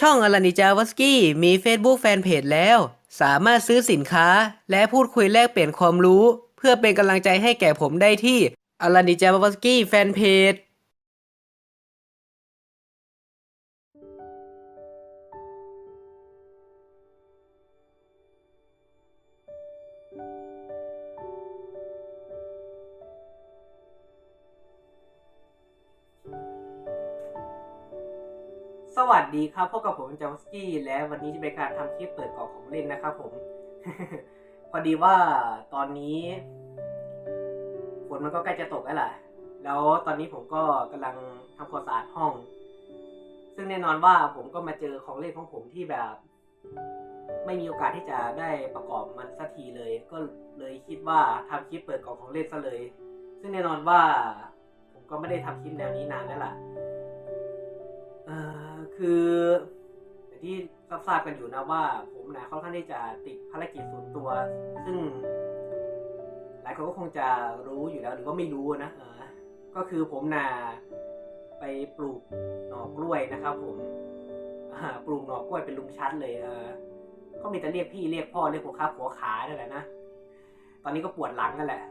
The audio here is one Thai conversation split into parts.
ช่องอลานิจาวสกี้มี Facebook แฟนเพจแล้ว สามารถซื้อสินค้าและพูดคุยแลกเปลี่ยนความรู้ เพื่อเป็นกำลังใจให้แก่ผมได้ที่อลานิจาวสกี้แฟนเพจ ดีครับพบกับผมจาวสกี้และวันนี้จะเป็นการทำคลิปเปิดกล่องของเล่นนะครับผม พอดีว่าตอนนี้ฝนมันก็ใกล้จะตกแล้วล่ะ แล้วตอนนี้ผมก็กำลังทำความสะอาดห้อง ซึ่งแน่นอนว่าผมก็มาเจอของเล่นของผมที่แบบ ไม่มีโอกาสที่จะได้ประกอบมันสักทีเลย ก็เลยคิดว่าทำคลิปเปิดกล่องของเล่นซะเลย ซึ่งแน่นอนว่า ผมก็ไม่ได้ทำคลิปแนวนี้นานแล้วล่ะ เออ คืออย่างที่ทราบกันอยู่นะว่าผมนะค่อนข้างที่จะติดภารกิจส่วนตัว ซึ่ง หลายคนก็คงจะรู้อยู่แล้วหรือว่าไม่รู้นะเออก็คือผมนะไปปลูกหน่อกล้วยนะครับ ผมปลูกหน่อกล้วยเป็นลุงชัดเลยเออก็มีแต่เรียกพี่เรียกพ่อเรียกหัวข้าหัวขานั่นแหละนะตอนนี้ก็ปวดหลังกันแหละ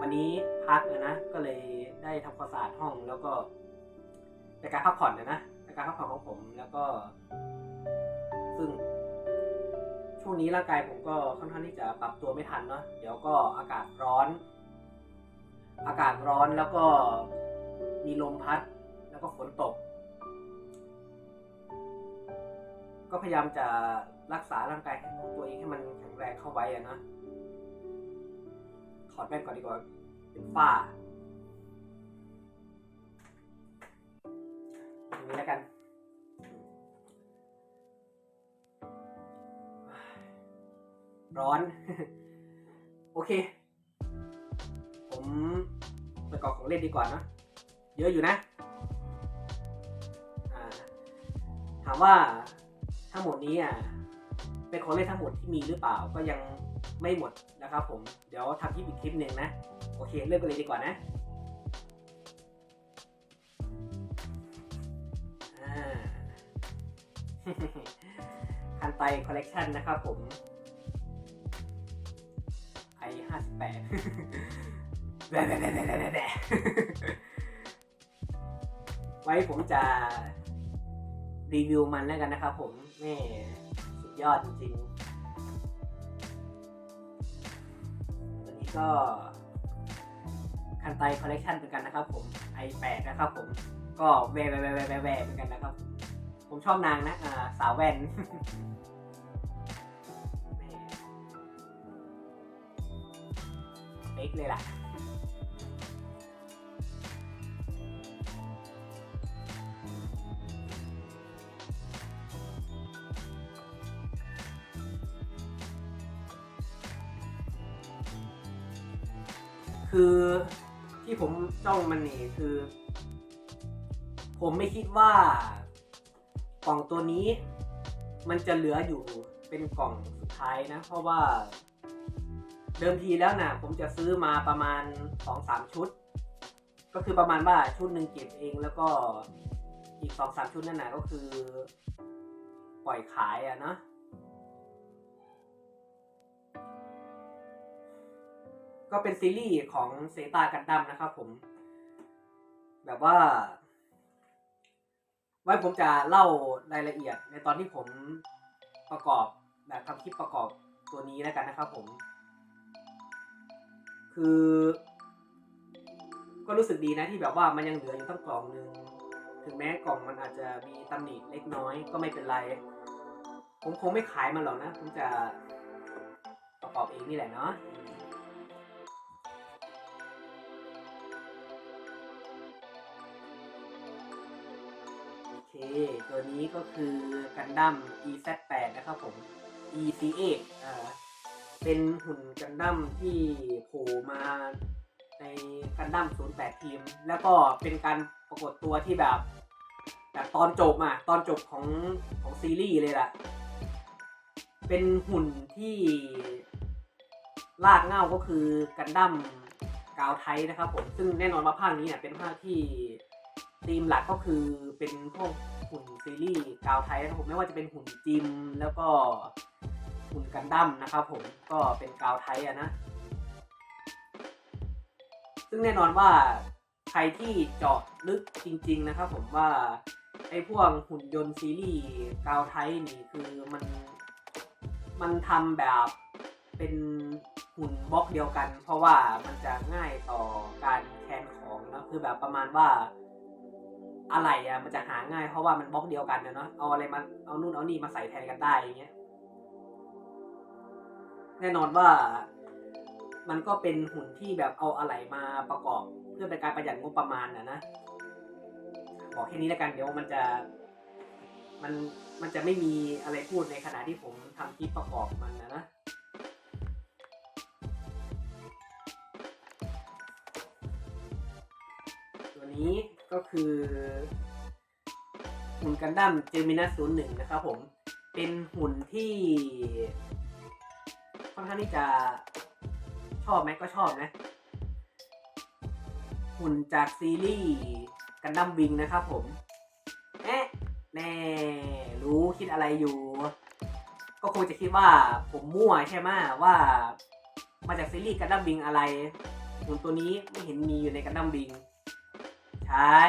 วันนี้พักนะก็เลยได้ทำความสะอาดห้องแล้วก็ในการพักผ่อนนะนะ การพักผ่อนของผมแล้วก็ ซึ่ง ช่วงนี้ร่างกายผมก็ค่อนข้างที่จะปรับตัวไม่ทันเนาะเดี๋ยวก็อากาศร้อน อากาศร้อนแล้วก็มีลมพัด แล้วก็ฝนตก ก็พยายามจะรักษาร่างกายของตัวเองให้มันแข็งแรงเข้าไว้อะนะถอดแว่นก่อนดีกว่าเป็นฝ้า อย่างนี้แล้วกัน ร้อน โอเค ผมไปกอกของเล่นดีกว่านะเยอะอยู่นะถามว่าทั้งหมดนี้อะเป็นของเล่นทั้งหมดที่มีหรือเปล่าก็ยังไม่หมดนะครับผม เดี๋ยวทำคลิปอีกคลิปหนึ่งนะ โอเค เริ่มกันเลยดีกว่านะ คันไตคอลเลกชันนะครับผมไอห้าสิบแปดแบะแบะแบะแบะแบบไว้ผมจะรีวิวมันแล้วกันนะครับผมแม่สุดยอดจริงๆตัวนี้ก็คันไตคอลเลกชันเหมือนกันนะครับผม i8 นะครับผม ก็แวะแวะแวะแวะแวเหมือนกันนะครับ ผมชอบนางนะอ่าสาวแว่นเป๊กเลยล่ะคือที่ผมจ้องมันนี่คือ ผมไม่คิดว่า กล่องตัวนี้มันจะเหลืออยู่เป็นกล่องสุดท้ายนะ เพราะว่า เดิมทีแล้วนะผมจะซื้อมาประมาณสองสามชุด ก็คือประมาณว่าชุดหนึ่งเก็บเองแล้วก็อีกสองสามชุดนั่นนะก็คือ ปล่อยขายอะเนาะก็เป็นซีรีส์ของเซตากันดั้มนะครับผม แบบว่า ไว้ผมจะเล่ารายละเอียดในตอนที่ผมประกอบแบบทำคลิปประกอบตัวนี้แล้วกันนะครับผม คือ ก็รู้สึกดีนะที่แบบว่ามันยังเหลืออยู่ตั้งกล่องหนึ่งถึงแม้กล่องมันอาจจะมีตำหนิเล็กน้อยก็ไม่เป็นไร ผมคงไม่ขายมันหรอกนะ ผมจะประกอบเองนี่แหละเนาะ ตัวนี้ก็คือกันดั้ม EZ8 นะครับผม ECA อ่าเป็นหุ่นกันดั้มที่โผล่มาในกันดั้ม08 ทีม แล้วก็เป็นการปรากฏตัวที่แบบแบบตอนจบอะตอนจบของของซีรีส์เลยล่ะ เป็นหุ่นที่ลากเง้าก็คือกันดั้มกาวไทยนะครับผม ซึ่งแน่นอนว่าภาคนี้เนี่ยเป็นภาคที่ ธีมหลักก็คือเป็นพวกหุ่นซีรีส์กาวไทยนะครับผมไม่ว่าจะเป็นหุ่นจิมแล้วก็หุ่นกันดั้มนะครับผมก็เป็นกาวไทยอะนะ ซึ่งแน่นอนว่าใครที่เจาะลึกจริง ๆนะครับผมว่าไอ้พวกหุ่นยนต์ซีรีส์กาวไทยนี่คือมันมันทำแบบเป็นหุ่นบล็อกเดียวกัน เพราะว่ามันจะง่ายต่อการแทนของนะคือแบบประมาณว่า อะไรอะมันจะหาง่ายเพราะว่ามันบล็อกเดียวกันเนาะเอาอะไรมาเอานู่นเอานี่มาใส่แทนกันได้อย่างเงี้ยแน่นอนว่ามันก็เป็นหุ่นที่แบบเอาอะไรมาประกอบ เพื่อเป็นการประหยัดงบประมาณนะนะบอกแค่นี้แล้วกันเดี๋ยวมันจะมันมันจะไม่มีอะไรพูดในขณะที่ผมทำคลิปประกอบมันนะนะตัวนี้ ก็คือหุ่นกันดั้มเจมินัสศูนย์หนึ่งนะครับผมเป็นหุ่นที่ค่อนข้างที่จะชอบไหมก็ชอบนะ หุ่นจากซีรีส์กันดั้มวิงนะครับผมเอ๊ะแน่รู้คิดอะไรอยู่ ก็คงจะคิดว่าผมมั่วใช่ไหมว่ามาจากซีรีส์กันดั้มวิงอะไรหุ่นตัวนี้ไม่เห็นมีอยู่ในกันดั้มวิง ใช่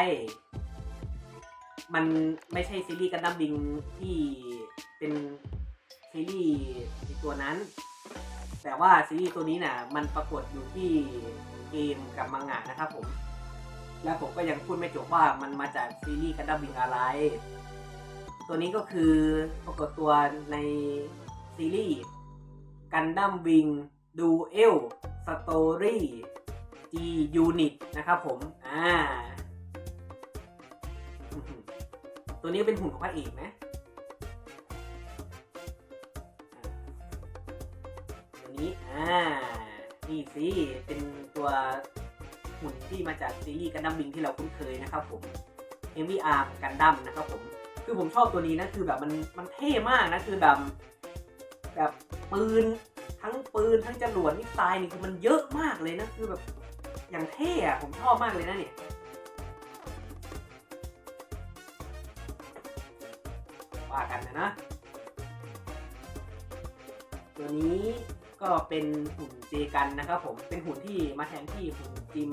มันไม่ใช่ซีรีส์กันดั้มวิงที่เป็นซีรีส์ในตัวนั้น แต่ว่าซีรีส์ตัวนี้น่ะ มันปรากฏอยู่ที่เกมกับมังงะนะครับผม และผมก็ยังพูดไม่จบว่ามันมาจากซีรีส์กันดั้มวิงอะไร ตัวนี้ก็คือปรากฏตัวในซีรีส์กันดั้มวิงดูเอลสตอรี่ G Unit นะครับผม อ่า ตัวนี้เป็นหุ่นของพระเอกนะตัวนี้ อ่า นี่สิเป็นตัวหุ่นที่มาจากซีรีส์กันดั้มบิงที่เราคุ้นเคยนะครับผม Heavy Arm กันดั้มนะครับผม คือผมชอบตัวนี้นะ คือแบบมันมันเท่มากนะ คือแบบแบบปืนทั้งปืนทั้งจรวดมิสไซล์นี่คือมันเยอะมากเลยนะ คือแบบอย่างเท่อะผมชอบมากเลยนะเนี่ย ว่ากันนะนะ ตัวนี้ก็เป็นหุ่นเจกันนะครับผม เป็นหุ่นที่มาแทนที่หุ่นจิม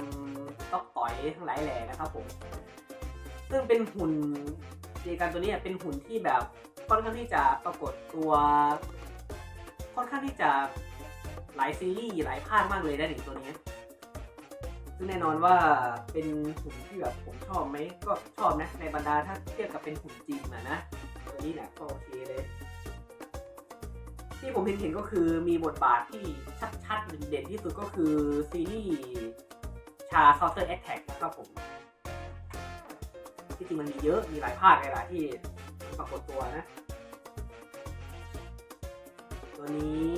ต๊อกต่อยทั้งหลายแหล่นะครับผม ซึ่งเป็นหุ่นเจกันตัวนี้เป็นหุ่นที่แบบค่อนข้างที่จะปรากฏตัวค่อนข้างที่จะหลายซีรีส์หลายภาคมากเลยนะหนึ่งตัวนี้ ซึ่งแน่นอนว่าเป็นหุ่นที่แบบผมชอบไหมก็ชอบนะในบรรดาถ้าเทียบกับเป็นหุ่นจริงอะนะ ตัวนี้แหละก็โอเคเลย ที่ผมเห็นเห็นก็คือมีบทบาทที่ชัดๆเด่นๆที่สุดก็คือซีรีส์ชา Counter Attack นะครับผม ที่จริงมันมีเยอะมีหลายภาคเลยล่ะที่ปรากฏตัวนะ ตัวนี้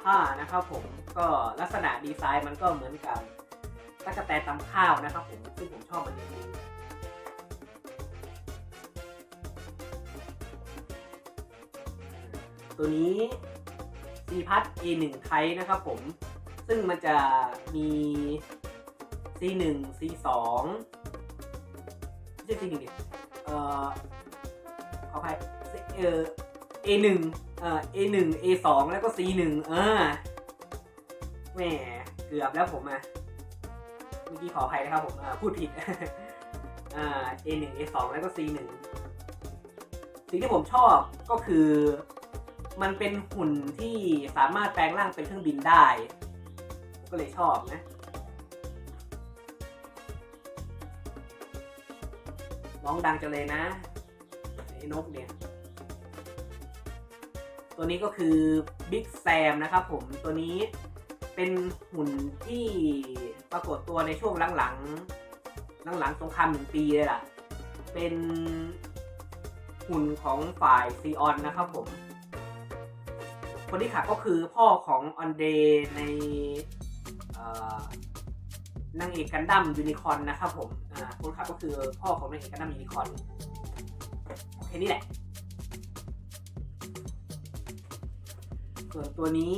ผ้านะครับผมก็ลักษณะดีไซน์มันก็เหมือนกับตะกะแตนตำข้าวนะครับผมซึ่งผมชอบมันจริงๆ ตัวนี้ซีพัท A1 ไทนะครับผม ซึ่งมันจะมี C1 C2 ไม่ใช่ C1 ดิเอ่อขออภัยเอ่อ A1 เอ่อ A1 A2 แล้วก็ C1 เออแหมเกือบแล้วผมอะเมื่อกี้ขออภัยนะครับผมอ่าพูดผิดอ่า A1 A2 แล้วก็ C1 สิ่งที่ผมชอบก็คือ มันเป็นหุ่นที่สามารถแปลงร่างเป็นเครื่องบินได้ ก็เลยชอบนะร้องดังจังเลยนะไอ้นกเนี่ย ตัวนี้ก็คือบิ๊กแซมนะครับผมตัวนี้เป็นหุ่นที่ปรากฏตัวในช่วงหลังๆ หลังๆสงครามหนึ่งปีเลยล่ะ เป็นหุ่นของฝ่ายซีออนนะครับผม คนที่ขับก็คือพ่อของออนเดย์ในนางเอกกันดั้มยูนิคอนนะครับผมคนขับก็คือพ่อของนางเอกกันดั้มยูนิคอนโอเคนี่แหละ ส่วนตัวนี้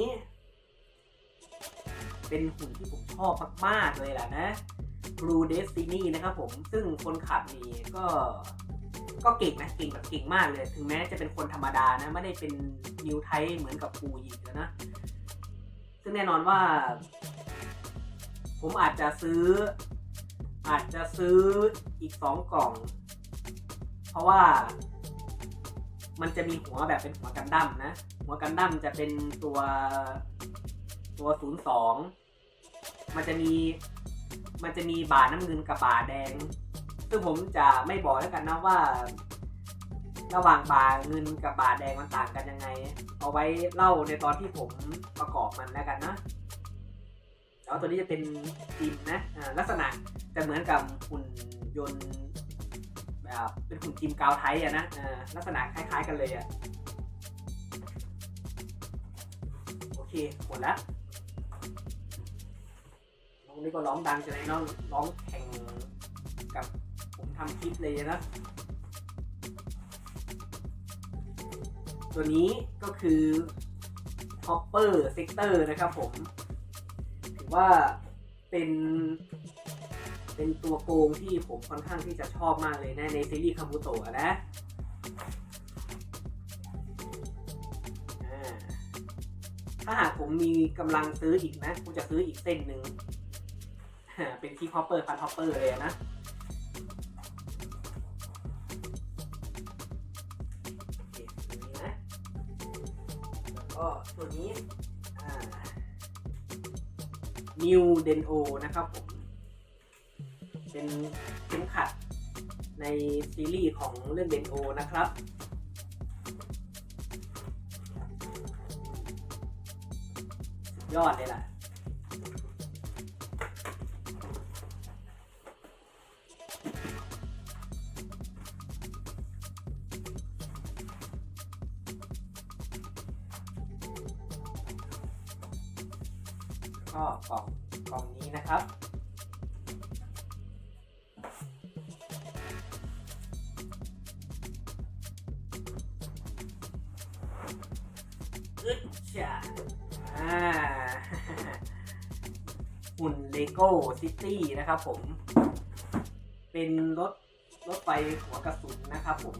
เป็นหุ่นที่ผมชอบมากๆเลยแหละนะ Blue Destiny นะครับผม ซึ่งคนขับนี่ก็ ก็เก่งนะเก่งแบบเก่งมากเลย ถึงแม้จะเป็นคนธรรมดานะ ไม่ได้เป็นนิวไทเหมือนกับปูหยิกนะ ซึ่งแน่นอนว่า ผมอาจจะซื้อ อาจจะซื้ออีกสองกล่อง เพราะว่ามันจะมีหัวแบบเป็นหัวกันดั้มนะ หัวกันดั้มจะเป็นตัวตัวศูนย์สองมันจะมี มันจะมีบาน้ำเงินกับบาแดง ซึ่งผมจะไม่บอกแล้วกันนะว่า ระหว่างบาเงินกับบาแดงมันต่างกันยังไง เอาไว้เล่าในตอนที่ผมประกอบมันแล้วกันนะแล้วตัวนี้จะเป็นจิมนะลักษณะจะเหมือนกับหุ่นยนต์แบบเป็นหุ่นจิมกาวไทยอะนะลักษณะคล้ายๆกันเลยอะโอเคหมดแล้วน้องนี่ก็ร้องดังจะไหนน้องร้องแข่งกับ ทำคลิปเลยนะ ตัวนี้ก็คือ Hopper Sector นะครับผม ถือว่าเป็น เป็นตัวโกงที่ผมค่อนข้างที่จะชอบมากเลยนะในซีรีส์คาบุโตะนะถ้าหากผมมีกำลังซื้ออีกนะ ผมจะซื้ออีกเส้นหนึ่งเป็นที่ฮอปเปอร์พันฮอปเปอร์เลยนะ นิวเดนโอนะครับผม เป็นเข็มขัดในซีรีส์ของเรื่องเดนโอนะครับ ยอดเลยล่ะ โก้ซิตี้นะครับผม เป็นรถรถไฟหัวกระสุนนะครับผม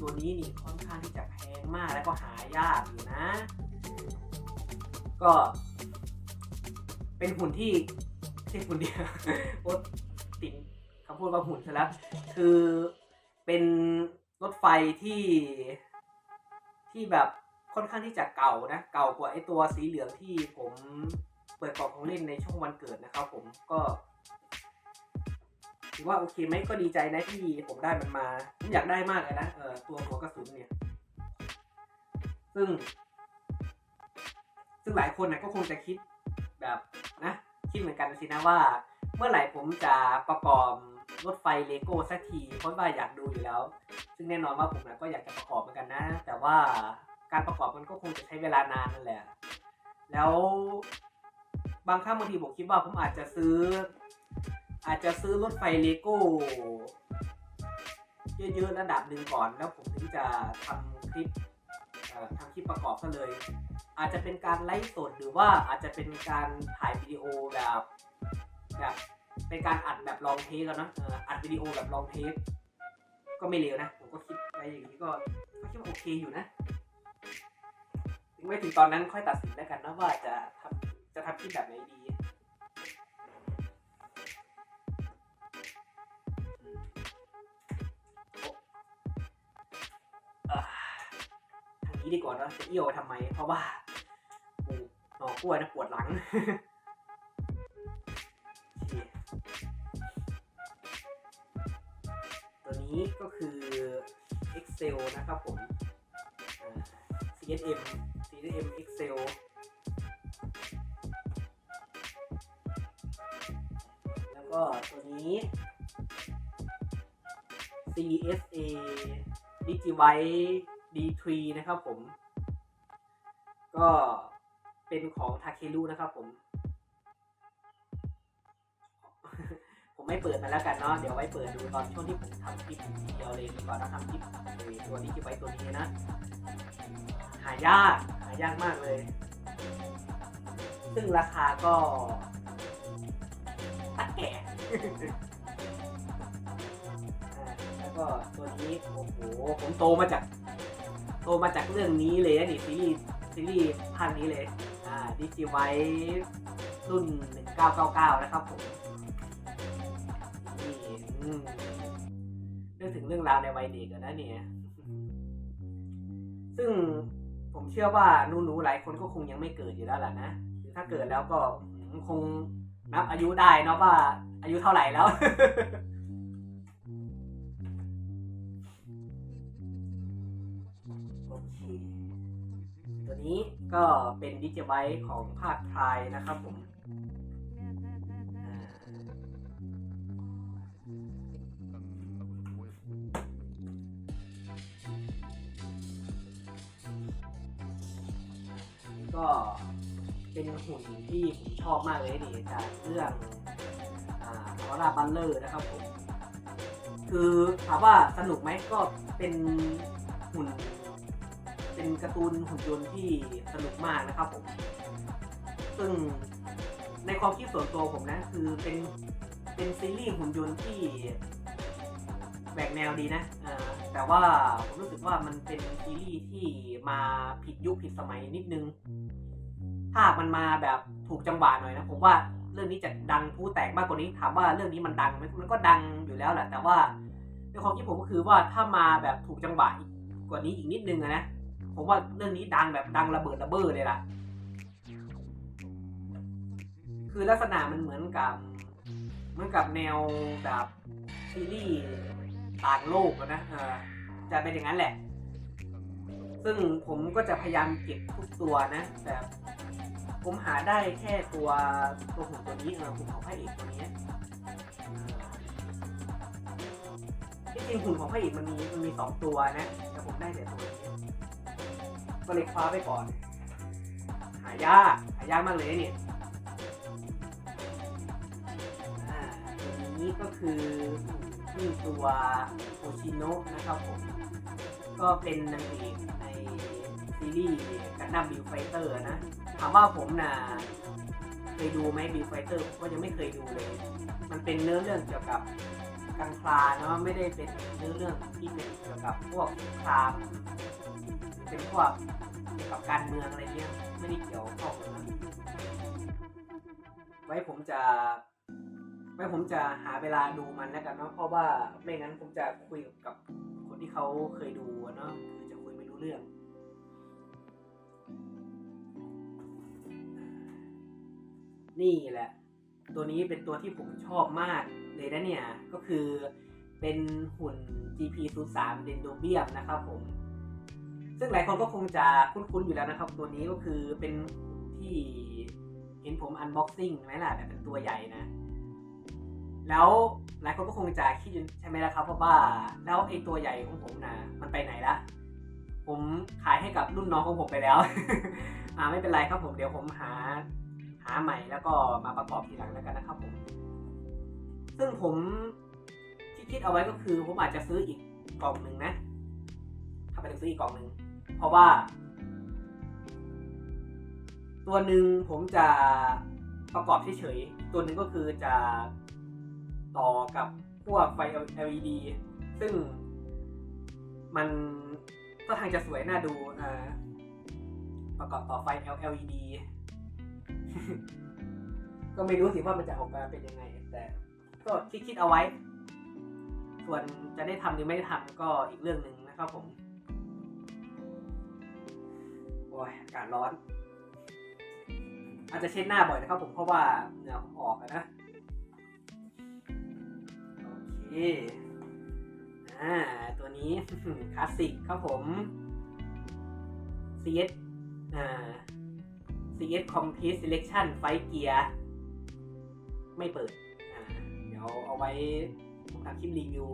ตัวนี้นี่ค่อนข้างที่จะแพงมากแล้วก็หายากอยู่นะ ก็เป็นหุ่นที่ไม่หุ่นเดียวโอ๊ตติดคำพูดว่าหุ่นซะแล้ว คือเป็นรถไฟที่ที่แบบค่อนข้างที่จะเก่านะ เก่ากว่าไอตัวสีเหลืองที่ผม ปิดกล่องของเล่นในช่วงวันเกิดนะครับ ผมก็ถือว่าโอเคไหมก็ดีใจนะที่ผมได้มันมาผมอยากได้มากเลยนะเออตัวหัวกระสุนเนี่ย ซึ่ง ซึ่งหลายคนนะก็คงจะคิดแบบนะคิดเหมือนกันสินะว่า เมื่อไหร่ผมจะประกอบรถไฟเลโก้สักทีเพราะว่าอยากดูอยู่แล้ว ซึ่งแน่นอนว่าผมนะก็อยากจะประกอบเหมือนกันนะ แต่ว่าการประกอบมันก็คงจะใช้เวลานานนั่นแหละ แล้ว บางครั้งบางทีผมคิดว่าผมอาจจะซื้อ อาจจะซื้อรถไฟเลโก้เยอะๆระดับหนึ่งก่อน แล้วผมถึงจะทำคลิปทำคลิปประกอบซะเลย อาจจะเป็นการไลฟ์สดหรือว่าอาจจะเป็นการถ่ายวิดีโอแบบแบบเป็นการอัดแบบลองเทสกันนะอออัดวิดีโอแบบลองเทสก็ไม่เลวนะ ผมก็คิดไปอย่างนี้ก็ก็คิดว่าโอเคอยู่นะ ถึงไม่ถึงตอนนั้นค่อยตัดสินแล้วกันนะว่าจะท จะทำคลิปแบบไหนดีทางนี้ดีกว่านะจะเอี้ยวทำไม เพราะว่าปูหนอกล้วยนะปวดหลังตัวนี้ก็คือ Excel นะครับผม CSM CSM Excel ก็ตัวนี้ CSA Digivice D3 นะครับผม ก็เป็นของทาเครุนะครับผม ผมไม่เปิดมาแล้วกันเนาะ เดี๋ยวไว้เปิดดูตอนช่วงที่ผมทำคลิปเดียวเลยดีกว่านะทำคลิปตัวนี้ที่ไว้ตัวนี้นะ หายาก หายากมากเลย ซึ่งราคาก็ แล้วก็ตัวนี้โอ้โหผมโตมาจาก โตมาจากเรื่องนี้เลยนะนี่ซีรีส์ซีรีส์ภาคนี้เลย อ่าดิจิไวรุ่น 1999 นะครับผมนี่อืมเรื่องถึงเรื่องราวในวัยเด็กนะเนี่ย ซึ่งผมเชื่อว่าหนูๆหลายคนก็คงยังไม่เกิดอยู่แล้วล่ะนะหรือถ้าเกิดแล้วก็คง นับอายุได้เนาะว่า อายุเท่าไหร่แล้ว โอเค ตัวนี้ก็เป็นดิจิไวของภาคไทยนะครับผมก็ เป็นหุ่นที่ผมชอบมากเลยนี่จากเรื่องอ่าอร่าบัลเลอร์นะครับผมคือถามว่าสนุกไหมก็เป็นหุ่น เป็นการ์ตูนหุ่นยนต์ที่สนุกมากนะครับผมซึ่งในความคิดส่วนตัวผมนะ คือเป็นเป็นซีรีส์หุ่นยนต์ที่แหวกแนวดีนะแต่ว่าผมรู้สึกว่ามันเป็นซีรีส์ที่มาผิดยุคผิดสมัยนิดนึง ถ้ามันมาแบบถูกจังหวะหน่อยนะผมว่าเรื่องนี้จะดังผู้แตกมากกว่านี้ถามว่าเรื่องนี้มันดังไหมมันก็ดังอยู่แล้วแหละแต่ว่าในความคิดผมก็คือว่าถ้ามาแบบถูกจังหวะอีกกว่านี้อีกนิดนึงอะนะผมว่าเรื่องนี้ดังแบบดังระเบิดระเบ้อเลยล่ะ คือลักษณะมันเหมือนกับเหมือนกับแนวแบบซีรีส์ต่างโลกอะนะเออจะเป็นอย่างนั้นแหละ ซึ่งผมก็จะพยายามเก็บทุกตัวนะแต่ ผมหาได้แค่ตัวตัวหุ่นตัวนี้เออหุ่นของพระเอกตัวนี้ที่จริงหุ่นของพระเอกมันมีมันมีสองตัวนะแต่ผมได้แต่ตัวนี้ก็เลยคว้าไปก่อน หายากหายากมากเลยเนี่ยอ่าตัวนี้ก็คือนี่ตัวโอชิโนะนะครับผม ก็เป็นนางเอกในซีรีส์กันดั้มบิลไฟเตอร์นะ ถามว่าผมน่ะเคยดูไหมบิลไฟเตอร์ผมก็ยังไม่เคยดูเลย มันเป็นเนื้อเรื่องเกี่ยวกับกังคลาเนาะไม่ได้เป็นเนื้อเรื่องที่เป็นเกี่ยวกับพวกคราเป็นพวกเกี่ยวกับการเมืองอะไรเงี้ยไม่ได้เกี่ยวข้องเลยนะไว้ผมจะ ไว้ผมจะหาเวลาดูมันแล้วกันเนาะเพราะว่าไม่งั้นผมจะคุยกับคนที่เขาเคยดูเนาะคือจะคุยไม่รู้เรื่อง นี่แหละ ตัวนี้เป็นตัวที่ผมชอบมากเลยนะเนี่ย ก็คือเป็นหุ่น GP03 d e n d o b i u m นะครับผม ซึ่งหลายคนก็คงจะคุ้นๆอยู่แล้วนะครับ ตัวนี้ก็คือเป็นที่เห็นผมอันบ็อกซิ่งไหมล่ะแต่เป็นตัวใหญ่นะ แล้วหลายคนก็คงจะคิดใช่ไหมล่ะครับเพราะว่าแล้วไอ้ตัวใหญ่ของผมนะมันไปไหนละผมขายให้กับรุ่นน้องของผมไปแล้ว อ่าไม่เป็นไรครับผมเดี๋ยวผมหา หาใหม่แล้วก็มาประกอบทีหลังแล้วกันนะครับผม ซึ่งผมที่คิดเอาไว้ก็คือผมอาจจะซื้ออีกกล่องหนึ่งนะ ถ้าไปซื้ออีกกล่องหนึ่งเพราะว่า ตัวหนึ่งผมจะประกอบเฉยๆ ตัวหนึ่งก็คือจะต่อกับพวกไฟ LED ซึ่งมันก็ทางจะสวยน่าดูอ่าประกอบต่อไฟ LED ก็ไม่รู้สิว่ามันจะออกมาเป็นยังไง แต่ ก็คิดๆเอาไว้ ส่วนจะได้ทำหรือไม่ได้ทำก็อีกเรื่องหนึ่งนะครับผมโอ้ยอากาศร้อน อาจจะเช็ดหน้าบ่อยนะครับผมเพราะว่าเหงื่อผมออกนะโอเคอ่าตัวนี้คลาสสิกครับผม CS อ่า CS Complete Selection Fight Gear ไม่เปิด เดี๋ยวเอาไว้ทำคลิปรีวิว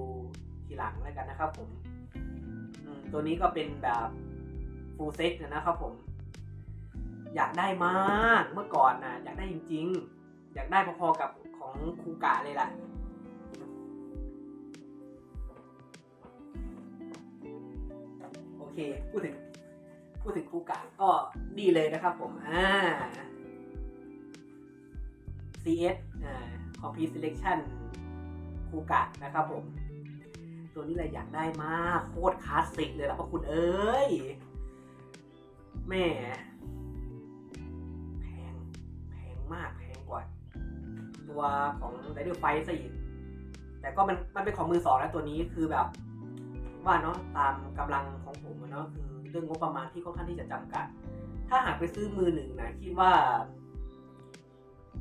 ทีหลังแล้วกันนะครับผมมตัวนี้ก็เป็นแบบ full set นะครับผม อยากได้มากเมื่อก่อนนะอยากได้จริง ๆ อยากได้พอๆกับของคูกะเลยล่ะโอเค พูดถึง พูดถึงคูกะก็ดีเลยนะครับผมอ่า CS อ่า Complete Selection คูกะนะครับผม ตัวนี้เลยอยากได้มากโคตรคลาสสิกเลยล่ะพระคุณเอ้ยแม่แพง แพงมากแพงกว่า ตัวของไดเดอร์ไฟซะอีกแต่ก็มันมันเป็นของมือสองแล้วตัวนี้คือแบบ ว่าเนาะตามกำลังของผมเนาะคือ เรื่องงบประมาณที่ค่อนข้างที่จะจำกัด ถ้าหากไปซื้อมือหนึ่งนะคิดว่า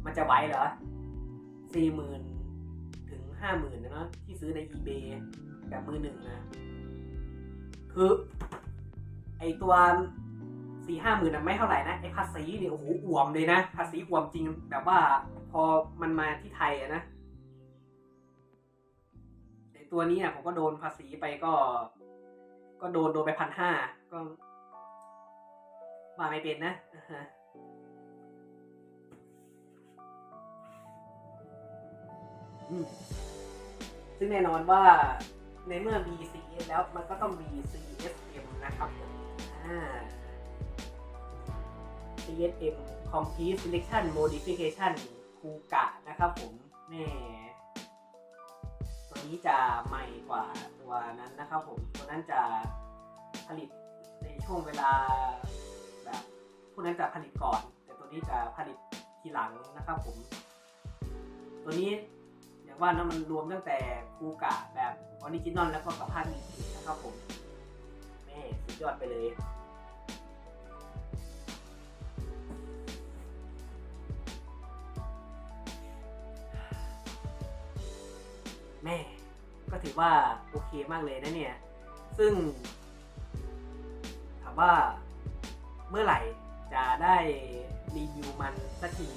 มันจะไหวเหรอสี่หมื่นถึงห้าหมื่นนะเนาะที่ซื้อใน eBay แบบมือหนึ่งนะ คือไอตัวสี่ห้าหมื่นนะไม่เท่าไหร่นะไอภาษีเนี่ยโอ้โหอ่วมเลยนะภาษีอ่วมจริงแบบว่า พอมันมาที่ไทยอะนะไอตัวนี้อะผมก็โดนภาษีไปก็ ก็โดนโดนไปพันห้า ก็ว่าไม่เป็นนะฮะซึ่งแน่นอนว่าในเมื่อมี CS แล้วมันก็ต้องมี CSM นะครับผมอ่า CSM Complete Selection Modification คูกะนะครับผมแม่ตัวนี้จะใหม่กว่าตัวนั้นนะครับผม ตัวนั้นจะผลิต ช่วงเวลาแบบพวกนั้นจะผลิตก่อน แต่ตัวนี้จะผลิตทีหลังนะครับผม ตัวนี้อย่างว่านะมันรวมตั้งแต่คูกะแบบออริจินอลแล้วก็กับภาคอีกนะครับผมแม่สุดยอดไปเลยแม่ก็ถือว่าโอเคมากเลยนะเนี่ย ซึ่ง ว่าเมื่อไหร่จะได้รีวิวมันสักที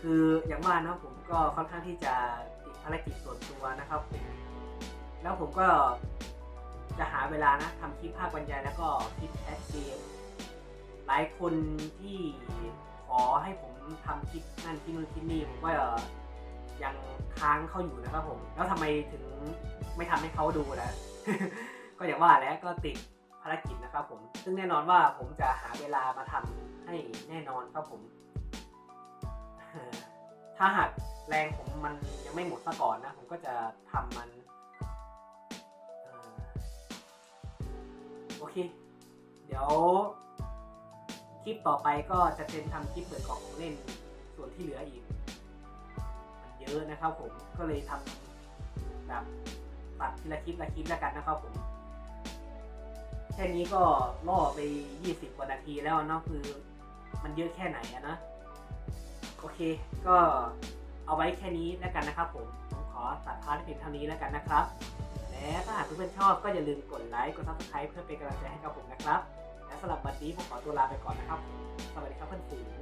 คืออย่างว่านะผมก็ค่อนข้างที่จะติดภารกิจส่วนตัวนะครับผมแล้วผมก็จะหาเวลานะทำคลิปภาคบรรยายแล้วก็คลิปแอดเกมหลายคนที่ขอให้ผมทำคลิปนั่นที่นู่นที่นี่ผมก็ยังค้างเขาอยู่นะครับผม แล้วทำไมถึงไม่ทำให้เขาดูล่ะก็อย่างว่าแล้วก็ติดารกิจนะครับผม ซึ่งแน่นอนว่าผมจะหาเวลามาทำให้แน่นอนครับผม ถ้าหากแรงผมมันยังไม่หมดซะก่อนนะ ผมก็จะทำมันโอเค เดี๋ยวคลิปต่อไปก็จะเป็นทำคลิปเปิดกล่องของเล่นส่วนที่เหลืออีกมันเยอะนะครับผมก็เลยทำแบบตัดทีละคลิปละคลิปแล้วกันนะครับผม ค่นี้ก็ล่อไป 20 กว่านาทีแล้วเนาะคือมันเยอะแค่ไหนอะนะ โอเค ก็เอาไว้แค่นี้แล้วกันนะครับผมผมขอตัดพาร์ทเพียงเท่านี้แล้วกันนะครับ และถ้าหากเพื่อนๆชอบก็อย่าลืมกดไลค์กดซับสไครป์เพื่อเป็นกำลังใจให้กับผมนะครับ และสำหรับวันนี้ผมขอตัวลาไปก่อนนะครับ สวัสดีครับเพื่อนฝูง